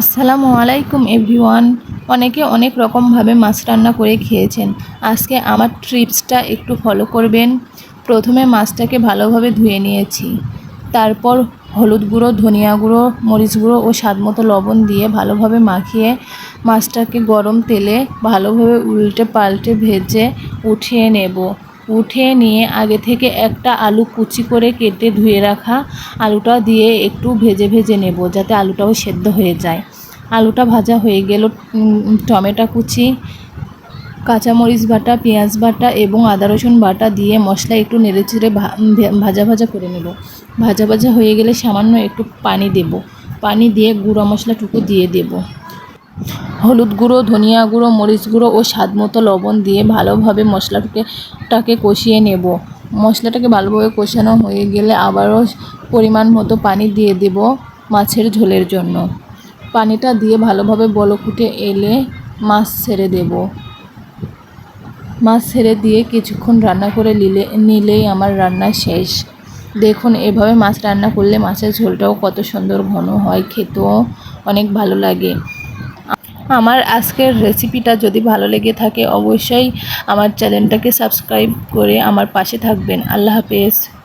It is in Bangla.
আসসালামু আলাইকুম এভরিওয়ান। অনেকে অনেক রকমভাবে মাছ রান্না করে খেয়েছেন। আজকে আমার ট্রিপসটা একটু ফলো করবেন। প্রথমে মাছটাকে ভালোভাবে ধুয়ে নিয়েছি। তারপর হলুদ গুঁড়ো, ধনিয়া গুঁড়ো, মরিচ গুঁড়ো ও স্বাদ মতো লবণ দিয়ে ভালোভাবে মাখিয়ে মাছটাকে গরম তেলে ভালোভাবে উল্টে পাল্টে ভেজে উঠিয়ে নেব। উঠিয়ে নিয়ে আগে থেকে একটা আলু কুচি করে কেটে ধুয়ে রাখা আলুটা দিয়ে একটু ভেজে ভেজে নেব যাতে আলুটাও সেদ্ধ হয়ে যায়। আলুটা ভাজা হয়ে গেল টমেটো কুচি, কাঁচামরিচ বাটা, পেঁয়াজ বাটা এবং আদা রসুন বাটা দিয়ে মশলা একটু নেড়ে চেড়ে ভাজা ভাজা করে নেব। ভাজা ভাজা হয়ে গেলে সামান্য একটু পানি দেব। পানি দিয়ে গুঁড়ো মশলাটুকু দিয়ে দেব। হলুদ গুঁড়ো, ধনিয়া গুঁড়ো, মরিচ গুঁড়ো ও স্বাদ মতো লবণ দিয়ে ভালোভাবে মশলাটাকে টাকে কষিয়ে নেব। মশলাটাকে ভালোভাবে কষানো হয়ে গেলে আবারও পরিমাণ মতো পানি দিয়ে দেব মাছের ঝোলের জন্য। পানিটা দিয়ে ভালোভাবে বলকুটে এলে মাছ ছেড়ে দেব। মাছ ছেড়ে দিয়ে কিছুক্ষণ রান্না করে নিলে, নিলেই আমার রান্না শেষ। দেখুন, এভাবে মাছ রান্না করলে মাছের ঝোলটাও কত সুন্দর ঘন হয়, খেতেও অনেক ভালো লাগে। আমার আজকের রেসিপিটা যদি ভালো লেগে থাকে, অবশ্যই আমার চ্যানেলটাকে সাবস্ক্রাইব করে আমার পাশে থাকবেন। আল্লাহ হাফেজ।